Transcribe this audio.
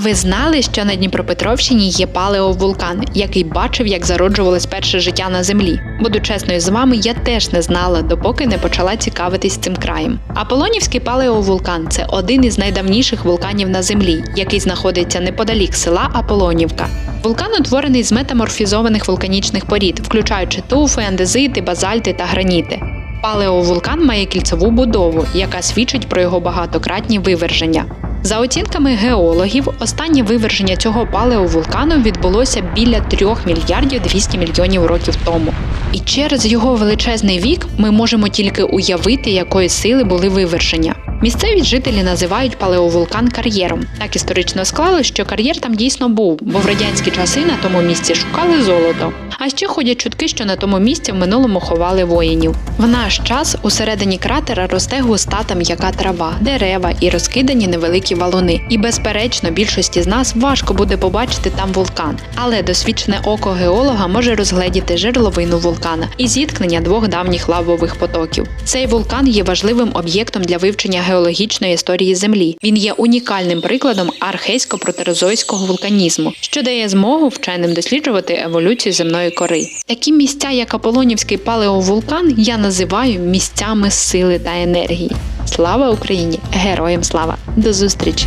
ви знали, що на Дніпропетровщині є палеовулкан, який бачив, як зароджувалось перше життя на землі? Буду чесною з вами, я теж не знала, допоки не почала цікавитись цим краєм. Аполонівський палеовулкан це один із найдавніших вулканів на землі, який знаходиться неподалік села Аполонівка. Вулкан утворений з метаморфізованих вулканічних порід, включаючи туфи, андезити, базальти та граніти. Палеовулкан має кільцеву будову, яка свідчить про його багатократні виверження. За оцінками геологів, останнє виверження цього палеовулкану відбулося біля 3 мільярдів 200 мільйонів років тому. І через його величезний вік ми можемо тільки уявити, якої сили були виверження. Місцеві жителі називають палеовулкан кар'єром. Так історично склалось, що кар'єр там дійсно був, бо в радянські часи на тому місці шукали золото. А ще ходять чутки, що на тому місці в минулому ховали воїнів. В наш час усередині кратера росте густа та м'яка трава, дерева і розкидані невеликі валуни. І безперечно, більшості з нас важко буде побачити там вулкан, але досвідчене око геолога може розгледіти жерловину вулкана і зіткнення двох давніх лавових потоків. Цей вулкан є важливим об'єктом для вивчення геологічної історії Землі. Він є унікальним прикладом архейсько-протерозойського вулканізму, що дає змогу вченим досліджувати еволюцію земної кори. Такі місця, як Аполонівський палеовулкан, я називаю місцями сили та енергії. Слава Україні! Героям слава! До зустрічі!